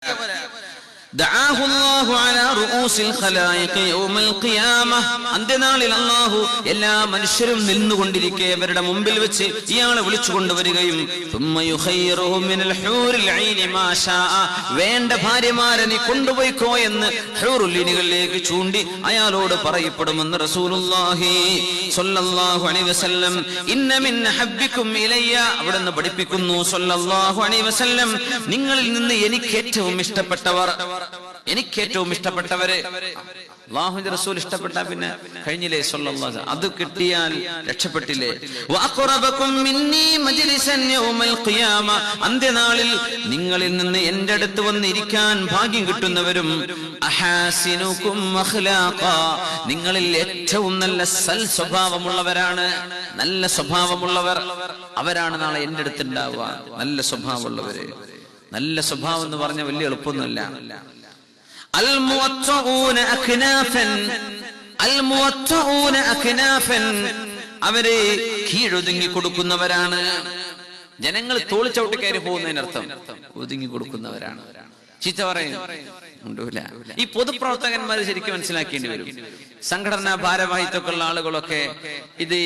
借过来 ദാഹു അല്ലാഹു അലാ റുഊസിൽ ഖലായിഖ് യൗമൽ ഖിയാമ. അന്ത്യനാളിൽ അല്ലാഹു എല്ലാ മനുഷ്യരും നിന്നുകൊണ്ടിരിക്കെ അവരുടെ മുമ്പിൽ വെച്ച് ഇയാളെ വിളിച്ചു കൊണ്ടുവരികയും തുമ്മ യുഖൈറുഹു മിനൽ ഹൂറിൽ ഐനി മാ ഷാ വേണ്ട ഭാര്യമാരെ നീ കൊണ്ടുപോയിക്കോ എന്ന് ഹൂറുലീനികളിലേക്ക് ചൂണ്ടി അയാളോട് പറയപ്പെടുമെന്ന് റസൂലുള്ളാഹി സ്വല്ലല്ലാഹു അലൈഹി വസല്ലം ഇന്ന മിൻ ഹബ്ബിക്കും ഇലയ്യ. അവിടുന്ന് പഠിപ്പിക്കുന്നു സ്വല്ലല്ലാഹു അലൈഹി വസല്ലം നിങ്ങളിൽ നിന്ന് എനിക്ക് ഏറ്റവും ഇഷ്ടപ്പെട്ടവർ എനിക്ക് ഏറ്റവും ഇഷ്ടപ്പെട്ടവരെ അള്ളാഹുവിന്റെ റസൂൽ ഇഷ്ടപ്പെട്ട പിന്നെ കഴിഞ്ഞില്ലേ സ്വല്ലല്ലാഹു അത് കിട്ടിയാൽ രക്ഷപ്പെട്ടില്ലേ? വഅഖറബകും മിന്നി മജ്ലിസൻ യൗമൽ ഖിയാമ. അന്ത്യനാളിൽ നിങ്ങളിൽ നിന്ന് എന്റെ അടുത്ത് വന്നിരിക്കാൻ ഭാഗ്യം കിട്ടുന്നവരും അഹാസിനുകും അഖ്ലാഖ. നിങ്ങളിൽ ഏറ്റവും നല്ല സൽ സ്വഭാവമുള്ളവരാണ്. നല്ല സ്വഭാവമുള്ളവർ അവരാണ് നാളെ എന്റെ അടുത്ത് ഉണ്ടാവുക നല്ല സ്വഭാവമുള്ളവര്. നല്ല സ്വഭാവം എന്ന് പറഞ്ഞ വലിയ എളുപ്പമൊന്നുമല്ല. അവർ കീഴൊതുങ്ങി കൊടുക്കുന്നവരാണ് ജനങ്ങൾ തോളി കയറി പോകുന്നതിനർത്ഥം ഒതുങ്ങി കൊടുക്കുന്നവരാണ് ചീത്ത പറയും. ഈ പൊതുപ്രവർത്തകന്മാർ ശരിക്കും മനസ്സിലാക്കേണ്ടി വരും. സംഘടനാ ഭാരവാഹിത്വക്കുള്ള ആളുകളൊക്കെ ഇത്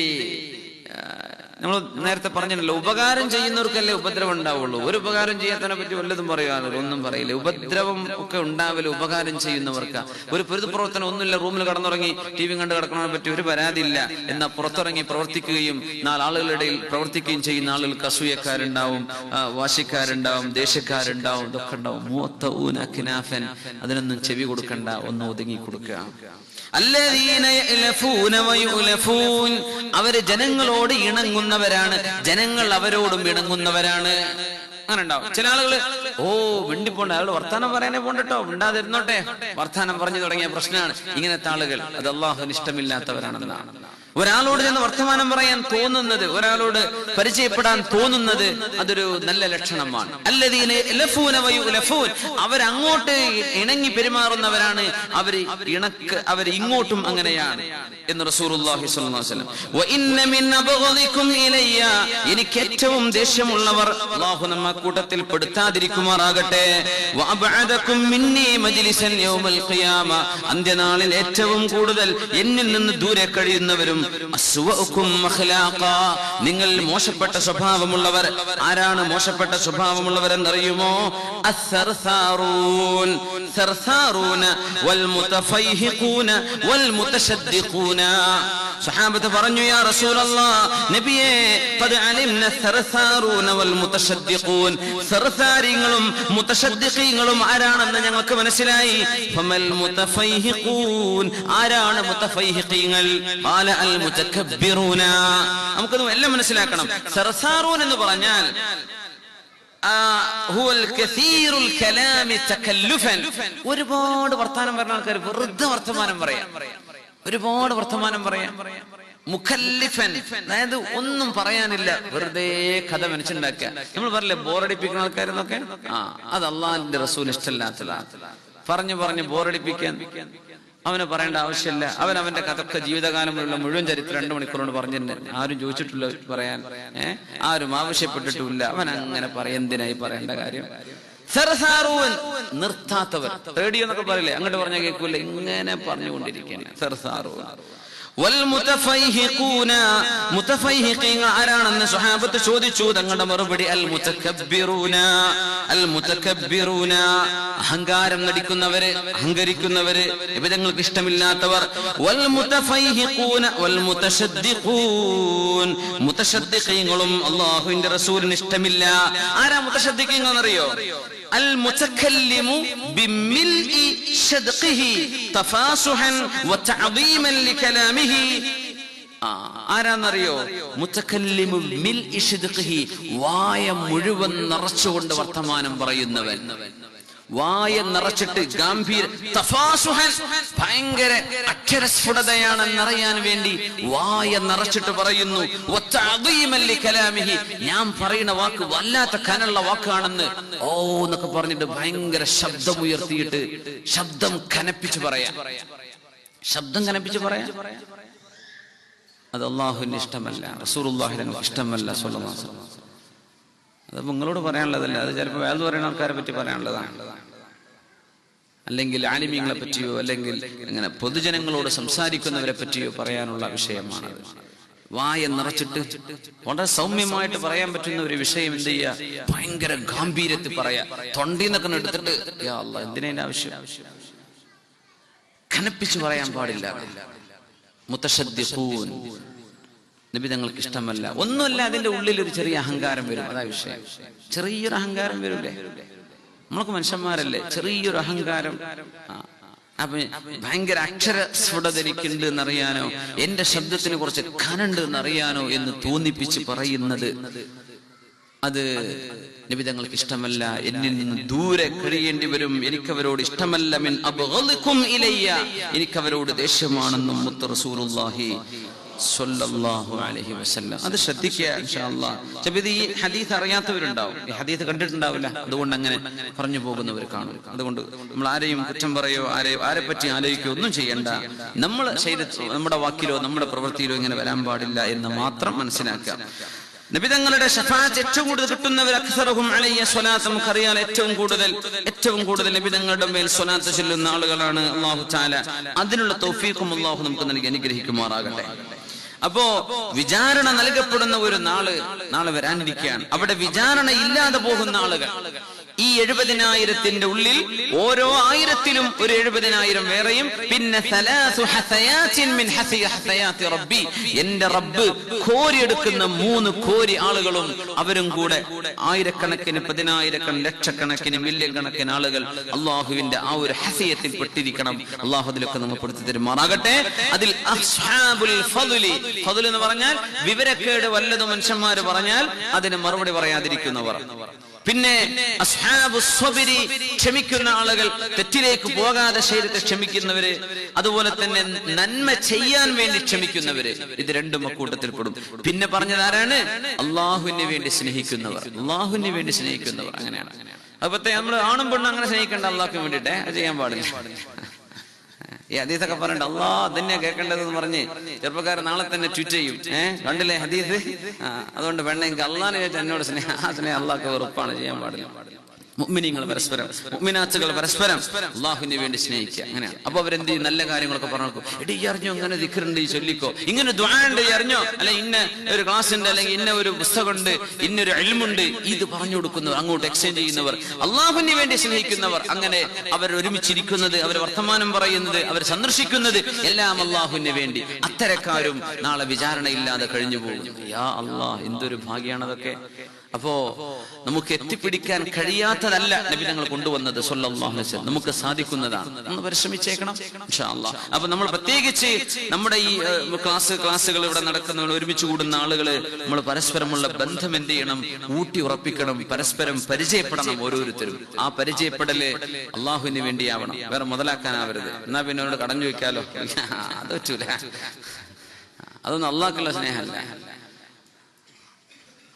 നമ്മൾ നേരത്തെ പറഞ്ഞല്ലോ ഉപകാരം ചെയ്യുന്നവർക്കല്ലേ ഉപദ്രവം ഉണ്ടാവുള്ളൂ. ഒരു ഉപകാരം ചെയ്യാത്തതിനെ പറ്റി വല്ലതും പറയാറില്ല ഒന്നും പറയില്ല. ഉപദ്രവം ഒക്കെ ഉണ്ടാവില്ല ഉപകാരം ചെയ്യുന്നവർക്ക്. ഒരു പൊതുപ്രവർത്തനം ഒന്നുമില്ല റൂമിൽ കടന്നുറങ്ങി ടി വി കണ്ട് കിടക്കണതിനെ പറ്റി ഒരു പരാതിയില്ല. എന്നാൽ പുറത്തിറങ്ങി പ്രവർത്തിക്കുകയും നാലാളുകളുടെ പ്രവർത്തിക്കുകയും ചെയ്യുന്ന ആളുകൾക്ക് അസൂയക്കാരുണ്ടാവും വാശിക്കാരുണ്ടാവും ദേഷ്യക്കാരുണ്ടാവും ഇതൊക്കെ ഉണ്ടാവും. മൂത്ത ഊന അതിനൊന്നും ചെവി കൊടുക്കണ്ട ഒന്ന് ഒതുങ്ങി കൊടുക്കുക. അവർ ജനങ്ങളോട് ഇണങ്ങുന്നവരാണ്. ജനങ്ങൾ അവരോടും ഇണങ്ങുന്നവരാണ്. അങ്ങനെ ഉണ്ടാവും ചില ആളുകൾ ഓ വിണ്ടിപ്പോണ്ട് അയാൾ വർത്താനം പറയാനേ പോണ്ടട്ടോ. വിണ്ടാതിരുന്നോട്ടെ വർത്താനം പറഞ്ഞു തുടങ്ങിയ പ്രശ്നമാണ്. ഇങ്ങനത്തെ ആളുകൾ അത് അള്ളാഹുവിന് ഇഷ്ടമില്ലാത്തവരാണെന്നാണ്. ഒരാളോട് ചെന്ന് വർത്തമാനം പറയാൻ തോന്നുന്നത് ഒരാളോട് പരിചയപ്പെടാൻ തോന്നുന്നത് അതൊരു നല്ല ലക്ഷണമാണ്. വയുലഫൂൻ. അവരങ്ങോട്ട് ഇണങ്ങി പെരുമാറുന്നവരാണ്. അവർ ഇണക്ക് അവർ ഇങ്ങോട്ടും അങ്ങനെയാണ് എന്ന് ഇലയ്യ. എനിക്ക് ഏറ്റവും ദേഷ്യമുള്ളവർ നമ്മ കൂട്ടത്തിൽ പെടുത്താതിരിക്കുമാറാകട്ടെ. അന്ത്യനാളിൽ ഏറ്റവും കൂടുതൽ എന്നിൽ നിന്ന് ദൂരെ കഴിയുന്നവരും നിങ്ങൾ മോശപ്പെട്ട സ്വഭാവമുള്ളവർ. ആരാണ് മോശപ്പെട്ട സ്വഭാവമുള്ളവർ എന്നറിയുമോ സഹാബത്ത് പറഞ്ഞു യാ ഖദ് വൽ മുതശദ്ദിഖൂൻ ആരാണെന്ന് ഞങ്ങൾക്ക് മനസ്സിലായി. ഫമൽ ആരാണ് മുതഫൈഹിഖീങ്ങൾ? നമുക്കത് എല്ലാം മനസ്സിലാക്കണം. സർസാറൂൻ എന്ന് പറഞ്ഞാൽ. ഒരുപാട് വർത്തമാനം പറഞ്ഞ ആൾക്കാർ വെറുതെ വർത്തമാനം പറയാം. ഒരുപാട് വർത്തമാനം പറയാം. മുഖല്ലിഫൻ. അതായത് ഒന്നും പറയാനില്ല. വെറുതെ കഥ മനസ്സിലാക്കുക. നമ്മൾ പറയില്ലേ ബോറടിപ്പിക്കുന്ന ആൾക്കാരെന്നൊക്കെ ആ അത് അള്ളാഹിന്റെ റസൂൽ ഇഷ്ടമില്ലാത്തതാണ് പറഞ്ഞു പറഞ്ഞു ബോറടിപ്പിക്കാൻ. അവന് പറയേണ്ട ആവശ്യമില്ല. അവൻ അവന്റെ കഥക്ക ജീവിതകാലമുള്ള മുഴുവൻ ചരിത്രം രണ്ടു മണിക്കൂറോട് പറഞ്ഞിട്ടുണ്ട്. ആരും ചോദിച്ചിട്ടില്ല പറയാൻ. ഏഹ് ആരും ആവശ്യപ്പെട്ടിട്ടുമില്ല. അവൻ അങ്ങനെ പറയെന്തിനായി പറയേണ്ട കാര്യം? നിർത്താത്തവൻ. റേഡിയോ എന്നൊക്കെ പറയില്ലേ? അങ്ങോട്ട് പറഞ്ഞാൽ കേൾക്കൂല ഇങ്ങനെ പറഞ്ഞുകൊണ്ടിരിക്കുകയാണ്. സർസാറുവൻ. ആരാണെന്ന് സ്വഹാബത്ത് ചോദിച്ചു. തങ്ങളുടെ മറുപടി അൽ മുതക്കബ്ബിറൂന അൽ മുതക്കബ്ബിറൂന അഹങ്കാരം നടിക്കുന്നവര് അഹങ്കരിക്കുന്നവര് വിധങ്ങൾക്ക് ഇഷ്ടമില്ലാത്തവർ. വൽ മുതഫൈഹിഖൂന വൽ മുതശദ്ദിഖൂൻ മുതശദ്ദിഖീങ്ങളും അല്ലാഹുവിന്റെ റസൂലിന് ഇഷ്ടമില്ല. ആരാ മുതശദ്ദിഖീങ്ങൾ എന്നറിയോ? المتكلم بملء شدقه تفاصحا وتعظيما لكلامه ആ, ആരാന്നറിയോ മുത്തക്കല്ലിമു മിൽ ഇഷ്ദിഖിഹി വായ മുഴുവൻ നിറച്ചുകൊണ്ട് വർത്തമാനം പറയുന്നവൻ വായ നിറച്ചിട്ട് ഗാംഭീര തഫാസുഹൻ ഭയങ്കര അക്ഷരസ്ഫുടതയാണെന്നറിയാൻ വേണ്ടി വായ നിറച്ചിട്ട് പറയുന്നു ലികലാമിഹി. ഞാൻ പറയുന്ന വാക്ക് വല്ലാത്ത കനുള്ള വാക്കാണെന്ന് ഓ എന്നൊക്കെ പറഞ്ഞിട്ട് ഭയങ്കര ശബ്ദം ഉയർത്തിയിട്ട് ശബ്ദം കനപ്പിച്ച് പറയാം ശബ്ദം കനപ്പിച്ച് പറയാം അത് അള്ളാഹുവിന് ഇഷ്ടമല്ല റസൂർ ഇഷ്ടമല്ല വസല്ലം. അത് നിങ്ങളോട് പറയാനുള്ളതല്ല. അത് ചിലപ്പോൾ വേദം പറയുന്ന ആൾക്കാരെ പറ്റി പറയാനുള്ളതാണ്. അല്ലെങ്കിൽ ആലിമീങ്ങളെ പറ്റിയോ അല്ലെങ്കിൽ അങ്ങനെ പൊതുജനങ്ങളോട് സംസാരിക്കുന്നവരെ പറ്റിയോ പറയാനുള്ള വിഷയമാണത് വായ നിറച്ചിട്ട് വളരെ സൗമ്യമായിട്ട് പറയാൻ പറ്റുന്ന ഒരു വിഷയം എന്ത് ചെയ്യുക ഭയങ്കര ഗാംഭീര്യത്തിൽ പറയാ. തൊണ്ടിന്നൊക്കെ എടുത്തിട്ട് യാ അല്ലാ, എന്തിനാ ആവശ്യം? കനപ്പിച്ച് പറയാൻ പാടില്ല. മുത്തശ്ശദ്യപൂൻ നബി തങ്ങൾക്ക് ഇഷ്ടമല്ല. ഒന്നുമല്ല അതിന്റെ ഉള്ളിൽ ഒരു ചെറിയ അഹങ്കാരം വരും. അതാ വിഷയം. ചെറിയൊരു അഹങ്കാരം വരൂലേ? നമ്മൾക്ക് മനുഷ്യന്മാരല്ലേ? ചെറിയൊരു അഹങ്കാരം. അപ്പൊ ഭയങ്കര അക്ഷര സ്ഫുടത എനിക്കുണ്ട് എന്നറിയാനോ? എന്റെ ശബ്ദത്തിന് കുറച്ച് കനുണ്ട് എന്നറിയാനോ എന്ന് തോന്നിപ്പിച്ച് പറയുന്നത് അത് നിബിതങ്ങൾക്ക് ഇഷ്ടമല്ല. എന്നിൽ നിന്ന് ദൂരെ കഴിയേണ്ടി വരും. എനിക്കവരോട് ഇഷ്ടമല്ല. മിൻ ഇലയ്യ. എനിക്കവരോട് ദേഷ്യമാണെന്നും മുത്ത റസൂലുള്ളാഹി സ്വല്ലല്ലാഹു അലൈഹി വസല്ലം. അത് ശ്രദ്ധിക്കുക ഈ ഹദീസ് അറിയാത്തവരുണ്ടാവും. ഈ ഹദീസ് കണ്ടിട്ടുണ്ടാവില്ല. അതുകൊണ്ട് അങ്ങനെ പറഞ്ഞു പോകുന്നവർ കാണും. അതുകൊണ്ട് നമ്മൾ ആരെയും കുറ്റം പറയോ ആരെയോ ആരെ പറ്റി ആലോചിക്കുകയോ ഒന്നും ചെയ്യണ്ട. നമ്മൾ ശരീരത്തിൽ നമ്മുടെ വാക്കിലോ നമ്മുടെ പ്രവൃത്തിയിലോ ഇങ്ങനെ വരാൻ പാടില്ല എന്ന് മാത്രം മനസ്സിലാക്കുക. നബിതങ്ങളുടെ ഷഫാത്ത് ഏറ്റവും കൂടുതൽ കിട്ടുന്നവർ അക്സറഹും അലയ്യ സ്വലാത്ത് അറിയാൻ ഏറ്റവും കൂടുതൽ ഏറ്റവും കൂടുതൽ നബിതങ്ങളുടെ മേൽ സ്വലാത്ത് ചെല്ലുന്ന ആളുകളാണ് അള്ളാഹു ചാല അതിനുള്ള തൗഫീഖും അള്ളാഹു നമുക്ക് നൽകി അനുഗ്രഹിക്കുമാറാകട്ടെ. അപ്പോ വിചാരണ നൽകപ്പെടുന്ന ഒരു നാൾ നാളെ വരാനിരിക്കുകയാണ്. അവിടെ വിചാരണ ഇല്ലാതെ പോകുന്ന ആളുകൾ. ഈ എഴുപതിനായിരത്തിന്റെ ഉള്ളിൽ ഓരോ ആയിരത്തിലും ഒരു എഴുപതിനായിരം വേറെയും. പിന്നെ എന്റെ റബ്ബ്. കോരി എടുക്കുന്ന മൂന്ന് കോരി ആളുകളും അവരും കൂടെ ആയിരക്കണക്കിന് പതിനായിരക്കണ ലക്ഷക്കണക്കിന് മില്യൺ കണക്കിന് ആളുകൾ അള്ളാഹുവിന്റെ ആ ഒരു ഹസിയത്തിൽ പെട്ടിരിക്കണം. അള്ളാഹു അതിലൊക്കെ നമ്മൾ പെടുത്തി തരുമാറാകട്ടെ. അതിൽ എന്ന് പറഞ്ഞാൽ വിവരക്കേട് വല്ലതും മനുഷ്യന്മാര് പറഞ്ഞാൽ അതിന് മറുപടി പറയാതിരിക്കുന്നവർ. പിന്നെ ക്ഷമിക്കുന്ന ആളുകൾ തെറ്റിലേക്ക് പോകാതെ ശരീരത്തെ ക്ഷമിക്കുന്നവര് അതുപോലെ തന്നെ നന്മ ചെയ്യാൻ വേണ്ടി ക്ഷമിക്കുന്നവര്. ഇത് രണ്ടും അക്കൂട്ടത്തിൽ പെടും പിന്നെ പറഞ്ഞത് ആരാണ് അള്ളാഹുവിന് വേണ്ടി സ്നേഹിക്കുന്നവർ. അള്ളാഹുവിന് വേണ്ടി സ്നേഹിക്കുന്നവർ. അങ്ങനെയാണ്. അപ്പത്തെ നമ്മൾ ആണും പെണ്ണും അങ്ങനെ സ്നേഹിക്കേണ്ട. അള്ളാഹ്ക്ക് വേണ്ടിട്ടെ അത് ചെയ്യാൻ പാടില്ല. ഈ ഹദീസൊക്കെ പറഞ്ഞിട്ട് അള്ളാ അതന്നെ കേൾക്കേണ്ടതെന്ന് പറഞ്ഞ് ചെറുപ്പക്കാരൻ നാളെ തന്നെ ട്വിറ്റ് ചെയ്യും ഏഹ് കണ്ടില്ലേ ഹദീസ്? അതുകൊണ്ട് വേണ്ട എനിക്ക് അള്ളാഹിനെ ചോദിച്ചാൽ എന്നോട് സ്നേഹ ആ സ്നേഹം അള്ളാഹ് വെറുപ്പാണ് ചെയ്യാൻ പാടില്ല. മുഅ്മിനീങ്ങൾ പരസ്പരം മുഅ്മിനാത്തുകൾ പരസ്പരം അള്ളാഹുവിന് വേണ്ടി സ്നേഹിക്കുക. അങ്ങനെയാണ് അപ്പൊ അവരെന്ത് ചെയ്യും? നല്ല കാര്യങ്ങളൊക്കെ പറഞ്ഞു എടി അറിഞ്ഞോ? ഇങ്ങനെ ദിക്കറുണ്ട് ഈ ചൊല്ലിക്കോ. ഇങ്ങനെ ദ്വാണ്ട് അറിഞ്ഞോ? അല്ലെ ഇന്ന ഒരു ക്ലാസ് ഉണ്ട് അല്ലെങ്കിൽ ഇന്ന ഒരു പുസ്തകമുണ്ട് ഇന്നൊരു അൽമുണ്ട് ഇത് പറഞ്ഞു കൊടുക്കുന്നവർ അങ്ങോട്ട് എക്സ്ചേഞ്ച് ചെയ്യുന്നവർ അള്ളാഹുവിന് വേണ്ടി സ്നേഹിക്കുന്നവർ അങ്ങനെ അവർ ഒരുമിച്ചിരിക്കുന്നത് അവർ വർത്തമാനം പറയുന്നത് അവർ സന്ദർശിക്കുന്നത് എല്ലാം അള്ളാഹുവിന് വേണ്ടി. അത്തരക്കാരും നാളെ വിചാരണയില്ലാതെ കഴിഞ്ഞു പോകും യാ അള്ളാഹ് എന്തൊരു ഭാഗ്യാണ് അതൊക്കെ. അപ്പോ നമുക്ക് എത്തിപ്പിടിക്കാൻ കഴിയാത്തതല്ല നബി തങ്ങൾ കൊണ്ടുവന്നത് നമുക്ക് സാധിക്കുന്നതാണ്. നമ്മൾ പരിശ്രമിച്ചേക്കണം അപ്പൊ നമ്മൾ പ്രത്യേകിച്ച് നമ്മുടെ ഈ ക്ലാസ് ക്ലാസ്സുകൾ ഇവിടെ നടക്കുന്ന ഒരുമിച്ച് കൂടുന്ന ആളുകൾ നമ്മൾ പരസ്പരമുള്ള ബന്ധം എന്ത് ചെയ്യണം? ഊട്ടി ഉറപ്പിക്കണം. പരസ്പരം പരിചയപ്പെടണം ഓരോരുത്തരും. ആ പരിചയപ്പെടൽ അള്ളാഹുവിന് വേണ്ടിയാവണം. വേറെ മുതലാക്കാനാവരുത്. എന്നാ പിന്നെ അവരോട് കടഞ്ഞു വെക്കാലോ അത് പറ്റൂല. അതൊന്നും അള്ളാഹുക്കുള്ള സ്നേഹമല്ല.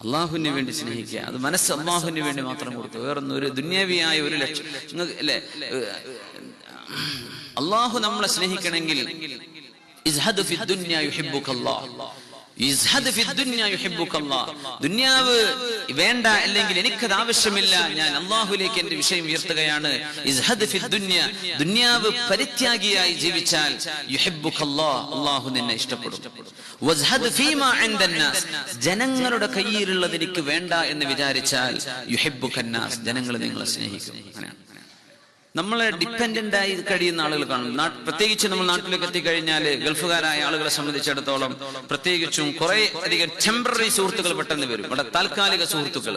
അള്ളാഹുവിന് വേണ്ടി സ്നേഹിക്കുക. അത് മനസ്സ് അള്ളാഹുവിന് വേണ്ടി മാത്രം കൊടുക്കുക. വേറൊന്നും ഒരു ദുന്യാവിയായ ഒരു ലക്ഷ്യം. നിങ്ങൾക്ക് അല്ലേ? അള്ളാഹു നമ്മളെ സ്നേഹിക്കണമെങ്കിൽ ദുന്യാവ് വേണ്ട അല്ലെങ്കിൽ എനിക്കത് ആവശ്യമില്ല. ഞാൻ അള്ളാഹുലേക്ക് എന്റെ വിഷയം ഉയർത്തുകയാണ്. ദുന്യാവ് പരിത്യാഗിയായി ജീവിച്ചാൽ. അള്ളാഹു നിന്നെ ഇഷ്ടപ്പെടും. ജനങ്ങളുടെ കയ്യിലുള്ളത് എനിക്ക് വേണ്ട എന്ന് വിചാരിച്ചാൽ യുഹെബുഖന്നാസ് നാസ്. ജനങ്ങൾ നിങ്ങളെ സ്നേഹിക്കും. അങ്ങനെയാണ്. നമ്മളെ ഡിപ്പെൻഡന്റ് ആയി കഴിയുന്ന ആളുകൾ കാണും. പ്രത്യേകിച്ച് നമ്മൾ നാട്ടിലേക്ക് എത്തിക്കഴിഞ്ഞാൽ ഗൾഫുകാരായ ആളുകളെ സംബന്ധിച്ചിടത്തോളം പ്രത്യേകിച്ചും കുറെ അധികം ടെമ്പററി സുഹൃത്തുക്കൾ പെട്ടെന്ന് വരും. ഇവിടെ താൽക്കാലിക സുഹൃത്തുക്കൾ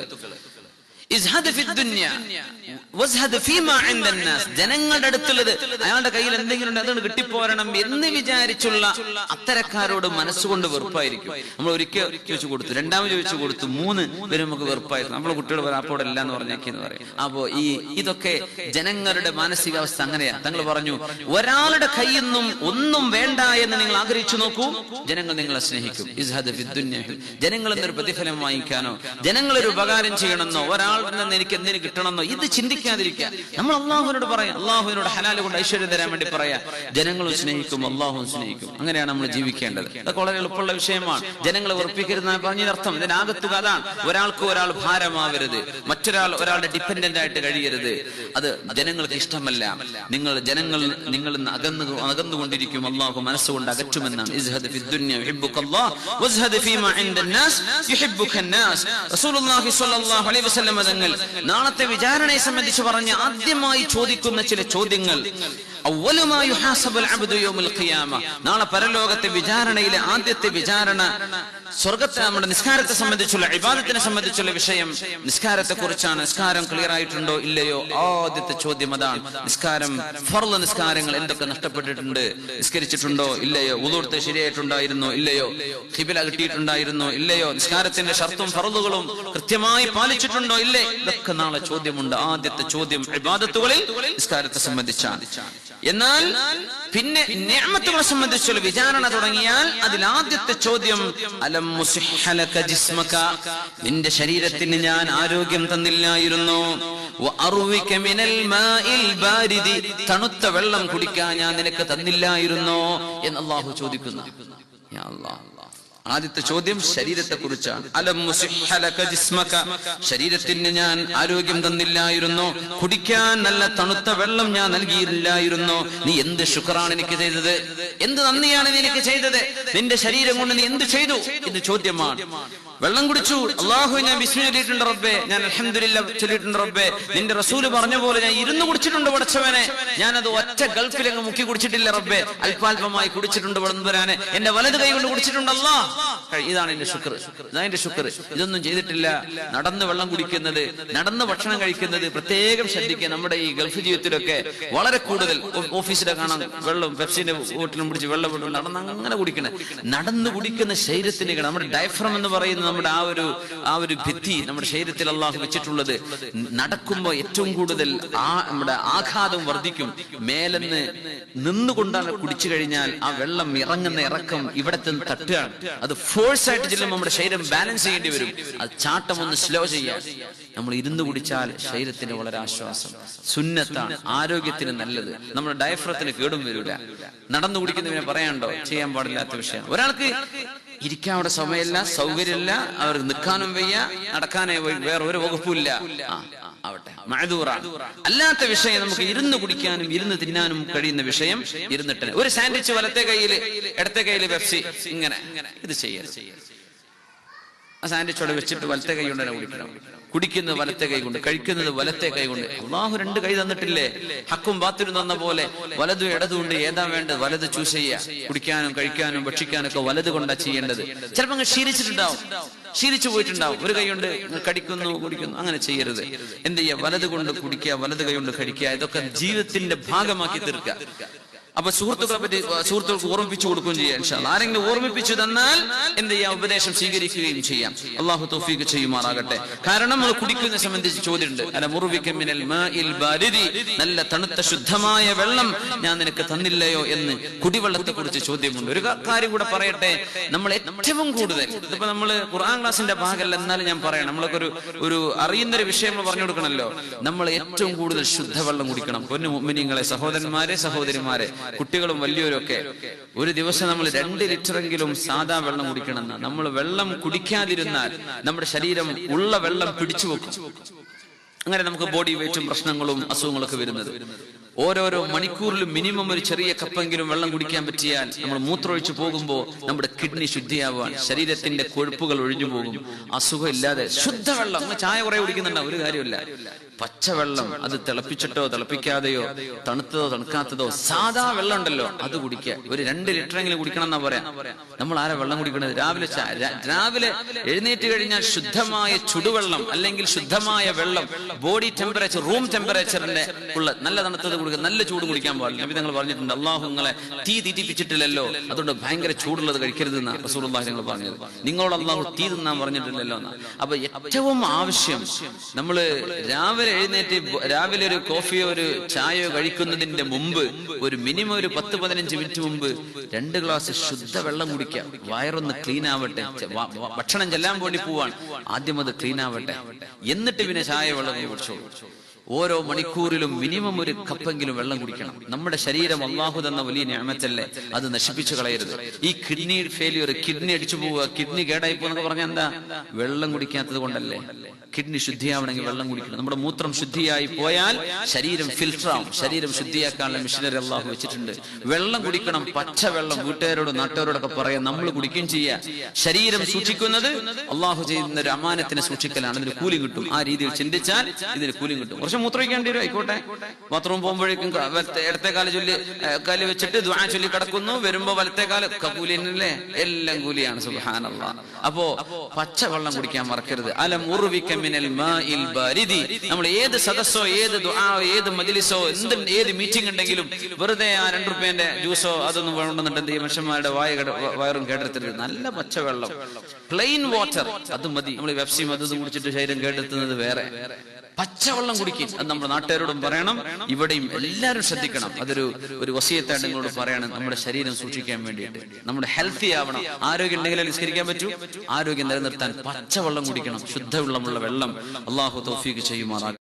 ജനങ്ങളുടെ അടുത്തുള്ളത് അയാളുടെ കയ്യിൽ എന്തെങ്കിലും ഉണ്ട് അതുകൊണ്ട് കിട്ടിപ്പോരണം എന്ന് വിചാരിച്ചുള്ള അത്തരക്കാരോട് മനസ്സുകൊണ്ട് വെറുപ്പായിരിക്കും. നമ്മൾ ഒരിക്കൽ ചോദിച്ചു കൊടുത്തു. രണ്ടാമത് ചോദിച്ചു കൊടുത്തു മൂന്ന് പേര് നമുക്ക് വെറുപ്പായിരുന്നു നമ്മളെ കുട്ടികൾ വരാപ്പോടെ എല്ലാം എന്ന് പറഞ്ഞേക്കെന്ന് പറയും അപ്പോ ഈ ഇതൊക്കെ ജനങ്ങളുടെ മാനസികാവസ്ഥ അങ്ങനെയാ. തങ്ങൾ പറഞ്ഞു ഒരാളുടെ കയ്യിൽ നിന്നും ഒന്നും വേണ്ട എന്ന് നിങ്ങൾ ആഗ്രഹിച്ചു നോക്കൂ. ജനങ്ങൾ നിങ്ങളെ സ്നേഹിക്കും. ജനങ്ങൾ എന്നൊരു പ്രതിഫലം വാങ്ങിക്കാനോ? ജനങ്ങളൊരു ഉപകാരം ചെയ്യണമെന്നോ? ഒരാൾ അള്ളാഹുവിൽ നിന്ന് എനിക്ക് എന്തിനു കിട്ടണമെന്നോ? ഇത് ചിന്തിക്കാതിരിക്കുക. നമ്മൾ അള്ളാഹുവിനോട് പറയാം. അള്ളാഹുവിനോട് ഹലാൽ കൊണ്ട് ഐശ്വര്യം തരാൻ വേണ്ടി പറയാം. ജനങ്ങളും സ്നേഹിക്കും അള്ളാഹുവും സ്നേഹിക്കും. അങ്ങനെയാണ് നമ്മൾ ജീവിക്കേണ്ടത്. അതൊക്കെ വളരെ എളുപ്പമുള്ള വിഷയമാണ്. ജനങ്ങളെ ഉറപ്പിക്കരുത് പറഞ്ഞതിനർത്ഥം. ഇതിനകത്തുക അതാണ്. ഒരാൾക്ക് ഒരാൾ ഭാരമാവരുത്. മറ്റൊരാൾ ഒരാളുടെ ഡിപ്പെൻഡന്റ് ആയിട്ട് കഴിയരുത്. അത് ജനങ്ങൾക്ക് ഇഷ്ടമല്ല. നിങ്ങൾ ജനങ്ങൾ നിങ്ങൾ അകന്നു അകന്നുകൊണ്ടിരിക്കും. അള്ളാഹു മനസ്സുകൊണ്ട് അകറ്റുമെന്നാണ്. റസൂലുള്ളാഹി സ്വല്ലല്ലാഹു അലൈഹി വസല്ലം തങ്ങൾ നാളത്തെ വിചാരണയെ സംബന്ധിച്ച് പറഞ്ഞ് ആദ്യമായി ചോദിക്കുന്ന ചില ചോദ്യങ്ങൾ. നാളെ പരലോകത്തെ വിചാരണയിലെ ആദ്യത്തെ വിചാരണ സ്വർഗത്തെ നമ്മുടെ നിസ്കാരത്തെ സംബന്ധിച്ചുള്ള ഇബാദത്തിനെ സംബന്ധിച്ചുള്ള വിഷയം. നിസ്കാരത്തെ കുറിച്ചാണ് നിസ്കാരം ക്ലിയർ ആയിട്ടുണ്ടോ ഇല്ലയോ? ആദ്യത്തെ ചോദ്യം അതാണ്. നിസ്കാരം ഫർള നിസ്കാരങ്ങൾ എന്തൊക്കെ നഷ്ടപ്പെട്ടിട്ടുണ്ട്? നിസ്കരിച്ചിട്ടുണ്ടോ ഇല്ലയോ? ഉദൂർത്ത് ശരിയായിട്ടുണ്ടായിരുന്നോ ഇല്ലയോ? ഹിബില കിട്ടിയിട്ടുണ്ടായിരുന്നോ ഇല്ലയോ? നിസ്കാരത്തിന്റെ ഷർത്തും ഫറലുകളും കൃത്യമായി പാലിച്ചിട്ടുണ്ടോ ഇല്ലേ? ഇതൊക്കെ നാളെ ചോദ്യമുണ്ട്. ആദ്യത്തെ ചോദ്യം വിവാദത്തുകളിൽ നിസ്കാരത്തെ സംബന്ധിച്ചാണ്. എന്നാൽ പിന്നെ നിയമത്തുകളെ സംബന്ധിച്ചുള്ള വിചാരണ തുടങ്ങിയാൽ അതിൽ ആദ്യത്തെ ചോദ്യം അലം ജിസ്മക? നിന്റെ ശരീരത്തിന് ഞാൻ ആരോഗ്യം തന്നില്ലായിരുന്നു. തണുത്ത വെള്ളം കുടിക്കാൻ ഞാൻ നിനക്ക് തന്നില്ലായിരുന്നോ എന്ന് അല്ലാഹു ചോദിക്കുന്നു. ആദ്യത്തെ ചോദ്യം ശരീരത്തെ കുറിച്ചാണ് ശരീരത്തിന് ഞാൻ ആരോഗ്യം തന്നില്ലായിരുന്നു. കുടിക്കാൻ നല്ല തണുത്ത വെള്ളം ഞാൻ നൽകിയില്ലായിരുന്നു. നീ എന്ത് ശുക്രാണ് എനിക്ക് ചെയ്തത്? എന്ത് നന്ദിയാണ് നീ എനിക്ക് ചെയ്തത്? നിന്റെ ശരീരം കൊണ്ട് നീ എന്ത് ചെയ്തു? ഇത് ചോദ്യമാണ്. വെള്ളം കുടിച്ചു. അള്ളാഹു ഞാൻ വിസ്മി ചൊല്ലിയിട്ടുണ്ട് റബ്ബേ. ഞാൻ അലഹമില്ല ചൊല്ലിയിട്ടുണ്ട് റബ്ബേ. നിന്റെ റസൂൽ പറഞ്ഞ പോലെ ഞാൻ ഇരുന്ന് കുടിച്ചിട്ടുണ്ട് പടച്ചവനെ. ഞാനത് ഒറ്റ ഗൾഫിൽ അങ്ങ് മുക്കി കുടിച്ചിട്ടില്ല റബ്ബേ. അല്പാൽപമായി കുടിച്ചിട്ടുണ്ട് വളർന്നുവരാന് എന്റെ വലത് കൈ കൊണ്ട് കുടിച്ചിട്ടുണ്ടല്ലോ ഇതാണ് എന്റെ ശുക്ർ. ഇതാണ് എന്റെ ശുക്ർ. ഇതൊന്നും ചെയ്തിട്ടില്ല. നടന്ന് വെള്ളം കുടിക്കുന്നത് നടന്ന് ഭക്ഷണം കഴിക്കുന്നത് പ്രത്യേകം ശ്രദ്ധിക്കുക നമ്മുടെ ഈ ഗൾഫ് ജീവിതത്തിലൊക്കെ വളരെ കൂടുതൽ. ഓഫീസിലെ കാണാം വെള്ളം പെപ്സിന്റെ ബോട്ടിലും പിടിച്ച് വെള്ളം നടന്ന് അങ്ങനെ കുടിക്കണേ. നടന്ന് കുടിക്കുന്ന ശരീരത്തിന്. നമ്മുടെ ഡയഫ്രം എന്ന് പറയുന്ന നമ്മുടെ ആ ഒരു ആ ഒരു ഭിത്തി നമ്മുടെ ശരീരത്തിൽ അള്ളാഹു വെച്ചിട്ടുള്ളത് നടക്കുമ്പോൾ ഏറ്റവും കൂടുതൽ ആ നമ്മുടെ ആഘാതം വർദ്ധിക്കും. മേലെന്ന് നിന്നുകൊണ്ടാണ് കുടിച്ചു കഴിഞ്ഞാൽ ആ വെള്ളം ഇറങ്ങുന്ന ഇറക്കം ഇവിടത്തെ തട്ടുകയാണ്. അത് ഫോഴ്സ് ആയിട്ട് ചെല്ലുമ്പോൾ നമ്മുടെ ശരീരം ബാലൻസ് ചെയ്യേണ്ടി വരും. അത് ചാട്ടം ഒന്ന് സ്ലോ ചെയ്യാൻ നമ്മൾ ഇരുന്ന് കുടിച്ചാൽ ശരീരത്തിന് വളരെ ആശ്വാസം. സുന്നത്താണ് ആരോഗ്യത്തിന് നല്ലത്. നമ്മുടെ ഡയഫ്രത്തിന് കേടും വരില്ല നടന്നു കുടിക്കുന്നതിനെ പറയാണ്ടോ ചെയ്യാൻ പാടില്ലാത്ത വിഷയം. ഒരാൾക്ക് ഇരിക്കാൻ അവിടെ സമയമില്ല സൗകര്യമില്ല അവർക്ക് നിൽക്കാനും വയ്യ നടക്കാനേ വേറെ ഒരു വകുപ്പില്ല ആവട്ടെ. മഴദൂറ അല്ലാത്ത വിഷയം നമുക്ക് ഇരുന്ന് കുടിക്കാനും ഇരുന്ന് തിന്നാനും കഴിയുന്ന വിഷയം ഇരുന്നിട്ട് ഒരു സാൻഡ്വിച്ച് വലത്തെ കയ്യിൽ ഇടത്തെ കയ്യിൽ പെപ്സി ഇങ്ങനെ. ഇത് ചെയ്യരുത്. ആ സാൻഡ്വിച്ചോടെ വെച്ചിട്ട് വലത്തെ കൈ കൊണ്ടുതന്നെ കുടിക്കണം. കുടിക്കുന്നത് വലത്തെ കൈ കൊണ്ട് കഴിക്കുന്നത് വലത്തെ കൈ കൊണ്ട് അള്ളാഹു രണ്ട് കൈ തന്നിട്ടില്ലേ? ഹക്കും ബാത്തിനും തന്ന പോലെ. വലതും ഇടതുകൊണ്ട് ഏതാ വേണ്ടത്? വലത് ചൂസ് ചെയ്യുക. കുടിക്കാനും കഴിക്കാനും ഭക്ഷിക്കാനും ഒക്കെ വലത് കൊണ്ടാ ചെയ്യേണ്ടത്. ചിലപ്പോ അങ്ങ് ശീലിച്ചിട്ടുണ്ടാവും. ശീലിച്ചു പോയിട്ടുണ്ടാവും. ഒരു കൈ കൊണ്ട് കടിക്കുന്നു കുടിക്കുന്നു. അങ്ങനെ ചെയ്യരുത്. എന്ത് ചെയ്യുക? വലത് കൊണ്ട് കുടിക്കുക വലത് കൈ കൊണ്ട് കഴിക്കുക. ഇതൊക്കെ ജീവിതത്തിന്റെ ഭാഗമാക്കി തീർക്കുക. അപ്പൊ സുഹൃത്തുക്കളെ പറ്റി സുഹൃത്തുക്കൾക്ക് ഓർമ്മിപ്പിച്ചു കൊടുക്കുകയും ചെയ്യാം. ആരെങ്കിലും ഓർമ്മിപ്പിച്ചു തന്നാൽ എന്ത് ചെയ്യാം? ഉപദേശം സ്വീകരിക്കുകയും ചെയ്യാം. അള്ളാഹു തോഫീക്ക് ചെയ്യുമാറാകട്ടെ. കാരണം നമ്മൾ കുടിക്കുന്ന സംബന്ധിച്ച് ചോദ്യമുണ്ട്. അല്ല മുറുവിക്ക മിനൽ മാഇൽ ബാരിദി? നല്ല തണുത്ത ശുദ്ധമായ വെള്ളം ഞാൻ നിനക്ക് തന്നില്ലയോ എന്ന് കുടിവെള്ളത്തെ കുറിച്ച് ചോദ്യമുണ്ട്. ഒരു കാര്യം കൂടെ പറയട്ടെ. നമ്മൾ ഏറ്റവും കൂടുതൽ ഇപ്പൊ നമ്മൾ ഖുർആൻ ക്ലാസിന്റെ ഭാഗമല്ല എന്നാലും ഞാൻ പറയാം. നമ്മളൊക്കെ ഒരു ഒരു അറിയുന്ന ഒരു വിഷയം പറഞ്ഞു കൊടുക്കണമല്ലോ നമ്മൾ ഏറ്റവും കൂടുതൽ ശുദ്ധവെള്ളം കുടിക്കണം. പൊന്നു മുമ്മിനിങ്ങളെ സഹോദരന്മാരെ സഹോദരിമാരെ. കുട്ടികളും വലിയവരൊക്കെ ഒരു ദിവസം നമ്മൾ രണ്ട് ലിറ്ററെങ്കിലും സാധാ വെള്ളം കുടിക്കണമെന്ന്. നമ്മൾ വെള്ളം കുടിക്കാതിരുന്നാൽ നമ്മുടെ ശരീരം ഉള്ള വെള്ളം പിടിച്ചു വെക്കും. അങ്ങനെ നമുക്ക് ബോഡി വെയിറ്റും പ്രശ്നങ്ങളും അസുഖങ്ങളൊക്കെ വരുന്നത്. ഓരോരോ മണിക്കൂറിലും മിനിമം ഒരു ചെറിയ കപ്പെങ്കിലും വെള്ളം കുടിക്കാൻ പറ്റിയാൽ നമ്മൾ മൂത്രമൊഴിച്ചു പോകുമ്പോൾ നമ്മുടെ കിഡ്നി ശുദ്ധിയാവാൻ ശരീരത്തിന്റെ കൊഴുപ്പുകൾ ഒഴിഞ്ഞു പോകും. അസുഖം ഇല്ലാതെ ശുദ്ധവെള്ളം ചായ കുറെ കുടിക്കുന്നുണ്ട് ഒരു കാര്യമില്ല പച്ചവെള്ളം അത് തിളപ്പിച്ചിട്ടോ തിളപ്പിക്കാതെയോ തണുത്തതോ തണുക്കാത്തതോ സാധാ വെള്ളം ഉണ്ടല്ലോ അത് കുടിക്കുക. ഒരു രണ്ട് ലിറ്ററെങ്കിലും കുടിക്കണം എന്നാ പറയാം. നമ്മൾ ആരാ വെള്ളം കുടിക്കണത്? രാവിലെ രാവിലെ എഴുന്നേറ്റ് കഴിഞ്ഞാൽ ശുദ്ധമായ ചുടുവെള്ളം അല്ലെങ്കിൽ ശുദ്ധമായ വെള്ളം ബോഡി ടെമ്പറേച്ചർ റൂം ടെമ്പറേച്ചറിന്റെ ഉള്ള നല്ല തണുത്തത് കുടിക്കുക നല്ല ചൂട് കുടിക്കാൻ പാടില്ല. നബി തങ്ങൾ പറഞ്ഞിട്ടുണ്ട് അള്ളാഹു നിങ്ങളെ തീ തീറ്റിപ്പിച്ചിട്ടില്ലല്ലോ അതുകൊണ്ട് ഭയങ്കര ചൂടുള്ളത് കഴിക്കരുത് എന്നാ റസൂലുള്ളാഹി നിങ്ങൾ പറഞ്ഞത്. നിങ്ങളോട് അള്ളാഹു തീ തിന്നാൻ പറഞ്ഞിട്ടില്ലല്ലോ അപ്പൊ ഏറ്റവും ആവശ്യം നമ്മൾ രാവിലെ എഴുന്നേറ്റ് രാവിലെ ഒരു കോഫിയോ ഒരു ചായയോ കഴിക്കുന്നതിന്റെ മുമ്പ് ഒരു മിനിമം ഒരു പത്ത് പതിനഞ്ച് മിനിറ്റ് മുമ്പ് രണ്ട് ഗ്ലാസ് ശുദ്ധ വെള്ളം കുടിക്കുക. വയറൊന്ന് ക്ലീൻ ആവട്ടെ. ഭക്ഷണം ചെല്ലാൻ വേണ്ടി പോവാൻ ആദ്യം അത് ക്ലീൻ ആവട്ടെ. എന്നിട്ട് പിന്നെ ചായ വെള്ളം കുടിച്ചോളൂ. ഓരോ മണിക്കൂറിലും മിനിമം ഒരു കപ്പെങ്കിലും വെള്ളം കുടിക്കണം. നമ്മുടെ ശരീരം അള്ളാഹു തന്ന വലിയ ഞാമത്തല്ലേ അത് നശിപ്പിച്ചു കളയരുത്. ഈ കിഡ്നി ഫെയിലിയർ കിഡ്നി അടിച്ചു പോവുക കിഡ്നി കേടായി പോകുന്നൊക്കെ പറഞ്ഞാൽ എന്താ? വെള്ളം കുടിക്കാത്തത് കൊണ്ടല്ലേ? കിഡ്നി ശുദ്ധിയാവണമെങ്കിൽ വെള്ളം കുടിക്കണം. നമ്മുടെ മൂത്രം ശുദ്ധിയായി പോയാൽ ശരീരം ഫിൽട്ടർ ആവും. ശരീരം ശുദ്ധിയാക്കാനുള്ള മിഷനറി അള്ളാഹു വെച്ചിട്ടുണ്ട്. വെള്ളം കുടിക്കണം. പച്ച വെള്ളം വീട്ടുകാരോടും നാട്ടുകാരോടൊക്കെ പറയാം. നമ്മൾ കുടിക്കുകയും ചെയ്യുക ശരീരം സൂക്ഷിക്കുന്നത് അള്ളാഹു ചെയ്യുന്ന ഒരു അമാനത്തിനെ സൂക്ഷിക്കലാണ്. ഇതിന് കൂലി കിട്ടും. ആ രീതിയിൽ ചിന്തിച്ചാൽ ഇതിന് കൂലി കിട്ടും. കുറച്ച് മൂത്രമൊഴിക്കേണ്ടി വരും ആയിക്കോട്ടെ. ബാത്റൂം പോകുമ്പോഴേക്കും ഇടത്തെ കാല ചൊല്ലി കാലി വെച്ചിട്ട് ദ്വാ ചൊല്ലി കിടക്കുന്നു. വരുമ്പോ വലത്തെ കാല കൂലിയല്ലേ എല്ലാം കൂലിയാണ്. സുബാനല്ല അപ്പോ പച്ച വെള്ളം കുടിക്കാൻ മറക്കരുത്. അല മുറുവിക്കമിനൽ നമ്മൾ ഏത് സദസ്സോ ഏത് ദുആ ഏത് മജ്ലിസോ എന്ത് ഏത് മീറ്റിംഗ് ഉണ്ടെങ്കിലും വെറുതെ ആ രണ്ട് റുപ്യന്റെ ജ്യൂസോ അതൊന്നും വേണമെന്നുണ്ടെങ്കിൽ മനുഷ്യന്മാരുടെ വായ വയറും കേടെടുത്തിട്ട് നല്ല പച്ച വെള്ളം പ്ലെയിൻ വാട്ടർ അത് മതി. നമ്മൾ വെപ്സിയും അതും കുടിച്ചിട്ട് ശരീരം കേടെത്തുന്നത് വേറെ. പച്ചവെള്ളം കുടിക്കും അത് നമ്മുടെ നാട്ടുകാരോടും പറയണം. ഇവിടെയും എല്ലാവരും ശ്രദ്ധിക്കണം. അതൊരു ഒരു വസീയത്തായിട്ട് നിങ്ങളോട് പറയണം. നമ്മുടെ ശരീരം സൂക്ഷിക്കാൻ വേണ്ടിയിട്ട്. നമ്മുടെ ഹെൽത്തി ആവണം. ആരോഗ്യം ഉണ്ടെങ്കിലേ നിസ്കരിക്കാൻ പറ്റൂ. ആരോഗ്യം നിലനിർത്താൻ പച്ചവെള്ളം കുടിക്കണം. ശുദ്ധവെള്ളമുള്ള വെള്ളം. അള്ളാഹു തൗഫീക്ക് ചെയ്യുമാറാക്കും